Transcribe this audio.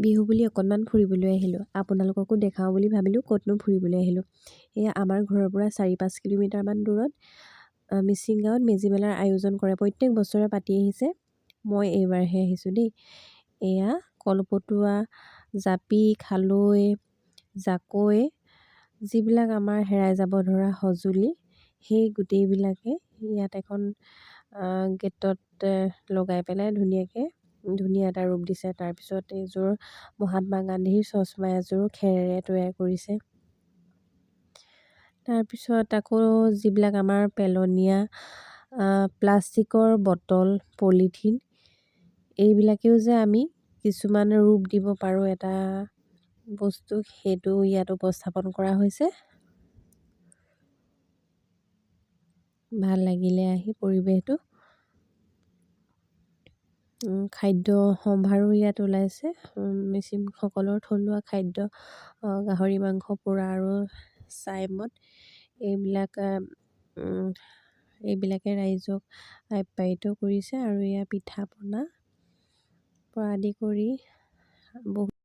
বিহু বুলি অকণমান ফুৰিবলৈ আহিলোঁ। আপোনালোককো দেখাওঁ বুলি ভাবিলোঁ ক'তনো ফুৰিবলৈ আহিলোঁ। এয়া আমাৰ ঘৰৰ পৰা চাৰি পাঁচ কিলোমিটাৰমান দূৰত মিচিং গাঁৱত মেজি মেলাৰ আয়োজন কৰে। প্ৰত্যেক বছৰে পাতি আহিছে। মই এইবাৰহে আহিছোঁ দেই। এয়া কলপটুৱা জাপি খালৈ জাকৈ যিবিলাক আমাৰ হেৰাই যাব ধৰা সঁজুলি সেই গোটেইবিলাকে ইয়াত এখন গেটত লগাই পেলাই ধুনীয়াকৈ ধুনীয়া এটা ৰূপ দিছে। তাৰপিছত এইযোৰ মহাত্মা গান্ধীৰ চচমা এযোৰো খেৰেৰে তৈয়াৰ কৰিছে। তাৰপিছত আকৌ যিবিলাক আমাৰ পেলনীয়া প্লাষ্টিকৰ বটল পলিথিন এইবিলাকেও যে আমি কিছুমান ৰূপ দিব পাৰোঁ এটা বস্তুক সেইটো ইয়াত উপস্থাপন কৰা হৈছে। ভাল লাগিলে আহি পৰিৱেশটো। খাদ্য সম্ভাৰো ইয়াত ওলাইছে। মিচিংসকলৰ থলুৱা খাদ্য গাহৰি মাংস পোৰা আৰু ছাইমদ এইবিলাক এইবিলাকে ৰাইজক আপ্যায়িত কৰিছে আৰু ইয়াৰ পিঠা পনা পৰা আদি কৰি বহুত